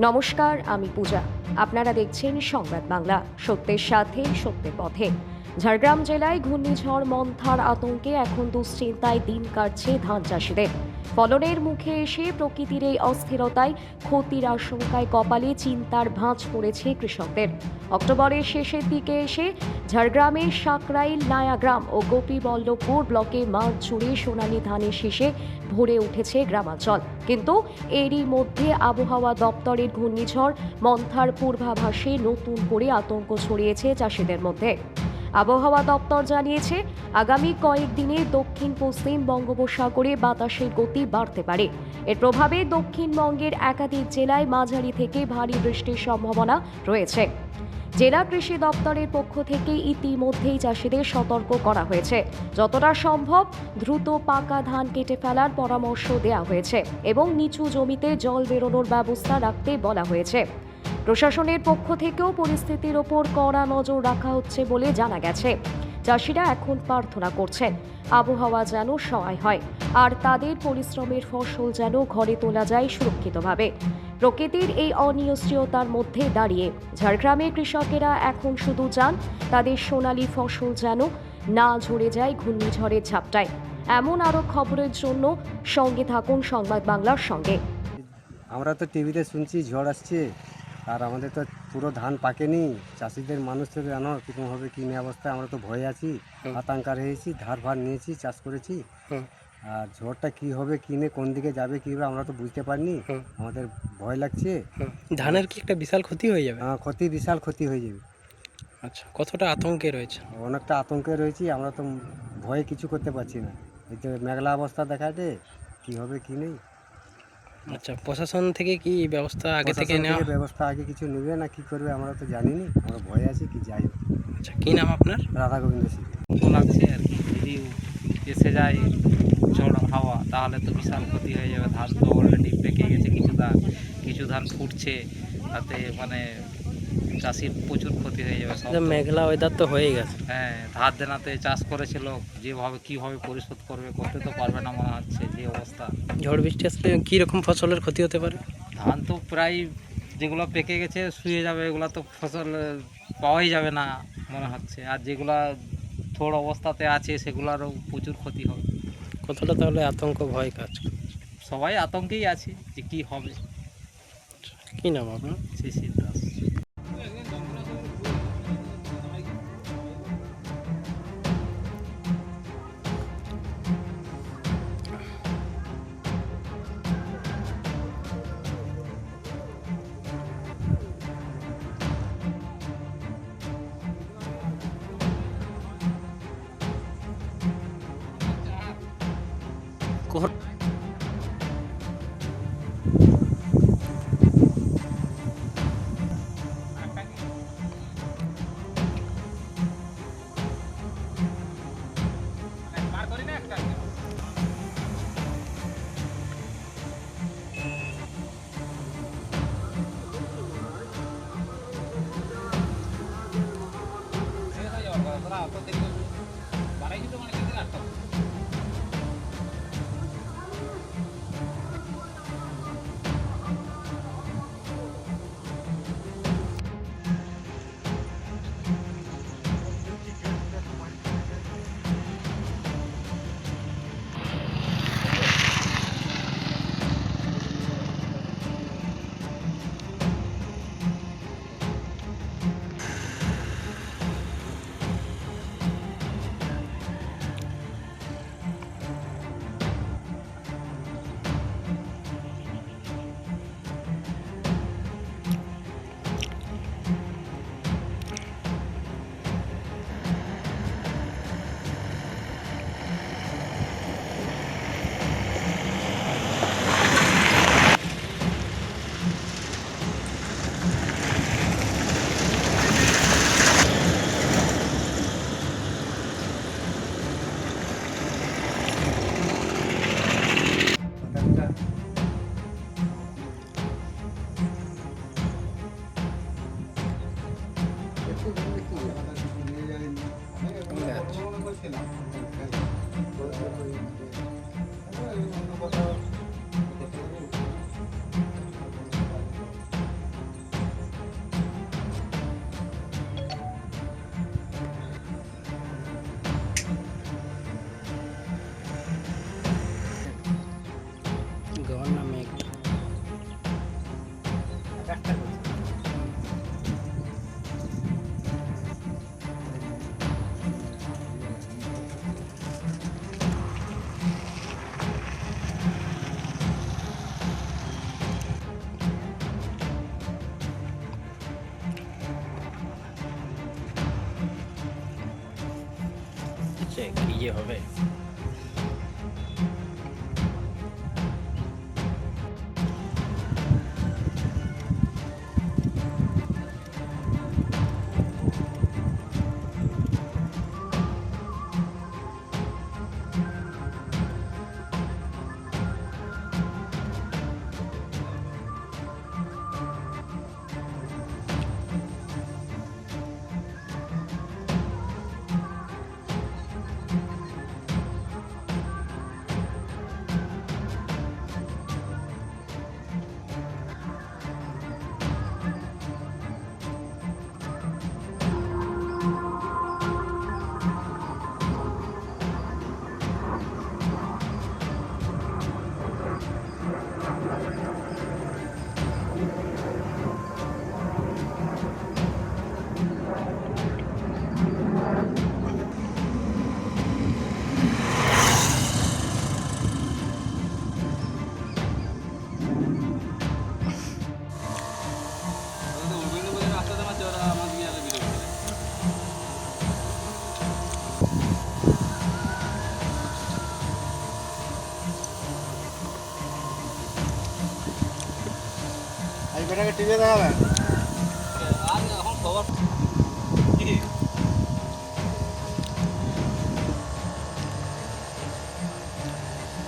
নমস্কার আমি পূজা। আপনারা দেখছেন সংবাদ বাংলা। সত্যের সাথে সত্যের পথে। ঝাড়গ্রাম জেলায় ঘূর্ণিঝড় মন্থার আতঙ্কে এখন দুশ্চিন্তায় দিন কাটছে ধান চাষিদের। ফলনের মুখে এসে প্রকৃতির এই অস্থিরতায় ক্ষতির আশঙ্কায় কপালে চিন্তার ভাঁজ পড়েছে কৃষকদের। অক্টোবরের শেষের দিকে এসে ঝাড়গ্রামের সাকরাইল নায়াগ্রাম ও গোপীবল্লভপুর ব্লকে মাঠ জুড়ে সোনালী ধানের শীষে ভরে উঠেছে গ্রামাঞ্চল। কিন্তু এরই মধ্যে আবহাওয়া দপ্তরের ঘূর্ণিঝড় মন্থার পূর্বাভাসে নতুন করে আতঙ্ক ছড়িয়েছে চাষিদের মধ্যে। আবহাওয়া দপ্তর জানিয়েছে, আগামী কয়েকদিনে দক্ষিণ পশ্চিম বঙ্গোপসাগরে বাতাসের গতি বাড়তে পারে। এর প্রভাবে দক্ষিণবঙ্গের একাধিক জেলায় মাঝারি থেকে ভারী বৃষ্টির সম্ভাবনা রয়েছে। জেলা কৃষি দপ্তরের পক্ষ থেকে ইতিমধ্যেই চাষিদের সতর্ক করা হয়েছে। যতটা সম্ভব দ্রুত পাকা ধান কেটে ফেলার পরামর্শ দেওয়া হয়েছে এবং নিচু জমিতে জল বেরোনোর ব্যবস্থা রাখতে বলা হয়েছে। প্রশাসনের পক্ষ থেকেও পরিস্থিতির ওপর কড়া নজর রাখা হচ্ছে বলে জানা গেছে। চাষিরা এখন প্রার্থনা করছেন, আবহাওয়া যেন সহায় হয়, আর তাদের পরিশ্রমের ফসল যেন ঘরে তোলা যায় সুরক্ষিতভাবে। প্রকৃতির এই অনিশ্চয়তার মধ্যে দাঁড়িয়ে ঝাড়গ্রামের কৃষকেরা এখন শুধু চান, তাদের সোনালী ফসল যেন না ঝরে যায় ঘূর্ণিঝড়ের ঝাপটায়। এমন আরও খবরের জন্য সঙ্গে থাকুন সংবাদ বাংলার সঙ্গে। আমরা তো টিভিতে শুনছি, ঝড় আসছে। আর আমাদের তো পুরো ধান পাকেনি চাষিদের মানুষের জানো কীরকম হবে কী নিয়ে অবস্থায় আমরা তো ভয়ে আছি আতঙ্কার হয়েছি ধার ভার নিয়েছি চাষ করেছি। আর ঝড়টা কি হবে কি নিয়ে কোন দিকে যাবে কী হবে আমরা তো বুঝতে পারিনি। আমাদের ভয় লাগছে। ধানের কি একটা বিশাল ক্ষতি হয়ে যাবে? আহ, ক্ষতি বিশাল ক্ষতি হয়ে যাবে। আচ্ছা কতটা আতঙ্কে রয়েছে? অনেকটা আতঙ্কে রয়েছি আমরা তো ভয়ে কিছু করতে পারছি না। এই তো মেঘলা অবস্থা দেখাতে কি হবে কি নেই। আচ্ছা প্রশাসন থেকে কি ব্যবস্থা আগে থেকে নেওয়া ব্যবস্থা আগে কিছু নেবে না কি করবে আমরা তো জানি না আমরা ভয় আছে কি যাই আচ্ছা কি নাম আপনার? রাধা গোবিন্দ সিং। তো লাগছে আর কি যদি এসে যায় ঝড় হাওয়া তাহলে তো বিশাল ক্ষতি হয়ে যাবে। ধান তো অলরেডি পেকে গেছে কিছু ধান কিছু ধান ফুটছে তাতে মানে চাষির প্রচুর ক্ষতি হয়ে যাবে সব মেঘলা ওয়েদার তো হয়ে গেছে। হ্যাঁ ধার দেনাতে চাষ করেছিল যেভাবে কীভাবে পরিশোধ করবে করতে তো পারবে না মনে হচ্ছে যে অবস্থা। ঝড় বৃষ্টি আসলে কি রকম ফসলের ক্ষতি হতে পারে? ধান তো প্রায় যেগুলো পেকে গেছে শুয়ে যাবে এগুলো তো ফসল পাওয়াই যাবে না মনে হচ্ছে। আর যেগুলা থোড় অবস্থাতে আছে সেগুলোরও প্রচুর ক্ষতি হবে। কতটা তাহলে আতঙ্ক ভয় কাজ সবাই আতঙ্কেই আছে যে কী হবে। কি নাম আপনার? শিশির দাস। ঠিক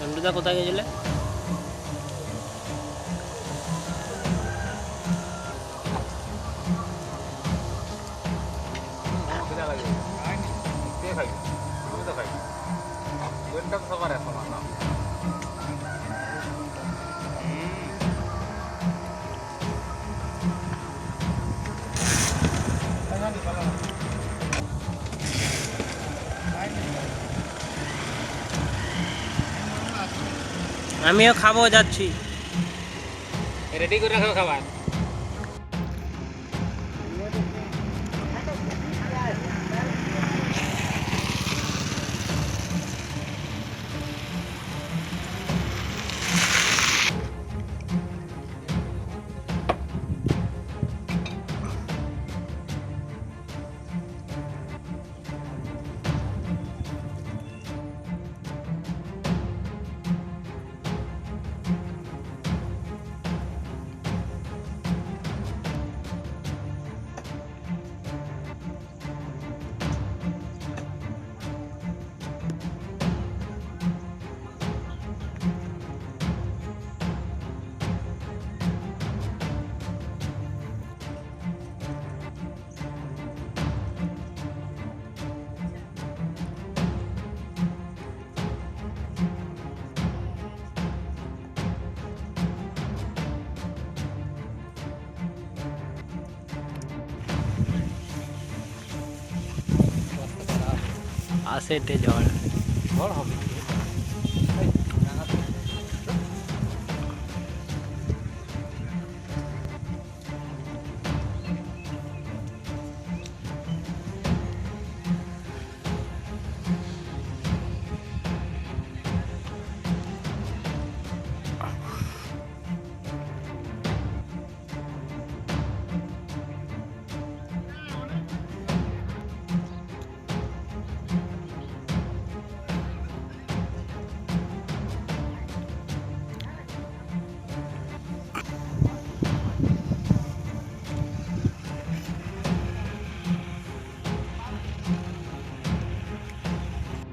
নন্দুদা কোথায় গেছিলে আমিও খাব যাচ্ছি। রেডি করে রাখো খাবার। আসে ঝড় ঝড় হবে